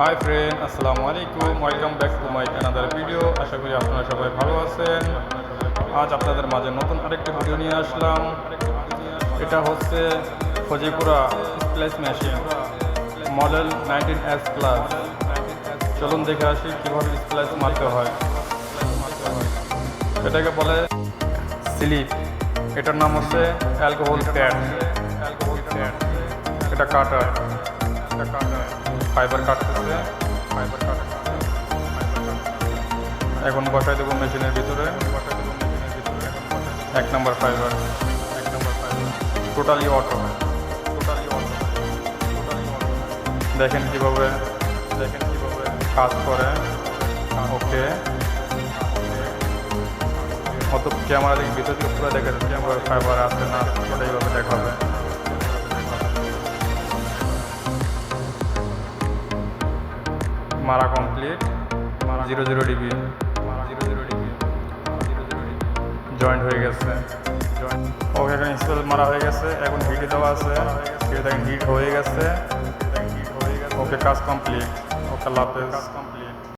High friend আসসালামু আলাইকুম। Welcome back to my another video আশা করি আপনারা সবাই ভালো আছেন। আজ আপনাদের মাঝে নতুন আরেকটি ভিডিও নিয়ে আসলাম। এটা হচ্ছে Fujikura splice machine. Model nineteen S plus চলুন দেখে আসি কীভাবে স্প্লেস মারতে হয়। এটাকে বলে স্লিপ। এটার নাম হচ্ছে অ্যালকোহল প্যাড অ্যালকোহল প্যাড। এটা কাটার। এটা কাটার। ফাইবার কাটতেছে ফাইবার কাটতেছে এখন বসাই দেবো মেশিনের ভিতরে ভিতরে। এক নম্বর ফাইবার এক নম্বর fibre totally auto totally auto totally auto দেখেন কীভাবে দেখেন কীভাবে কাজ করে। ওকে। অত ক্যামেরা দিকে ভিতর থেকে পুরো দেখা আমার ফাইবার আছে না ওটা এইভাবে দেখাবে। মারা complete. Zero zero dB. Zero zero dB zero zero dB. Joint হয়ে গেছে। জয়েন্ট ওকে এখন ইনস্টল মারা হয়ে গেছে। এখন হিট দেওয়া আছে। হিটে দেখেন হিট হয়ে গেছে। ওকে কাজ কমপ্লিট। ওকে লাভ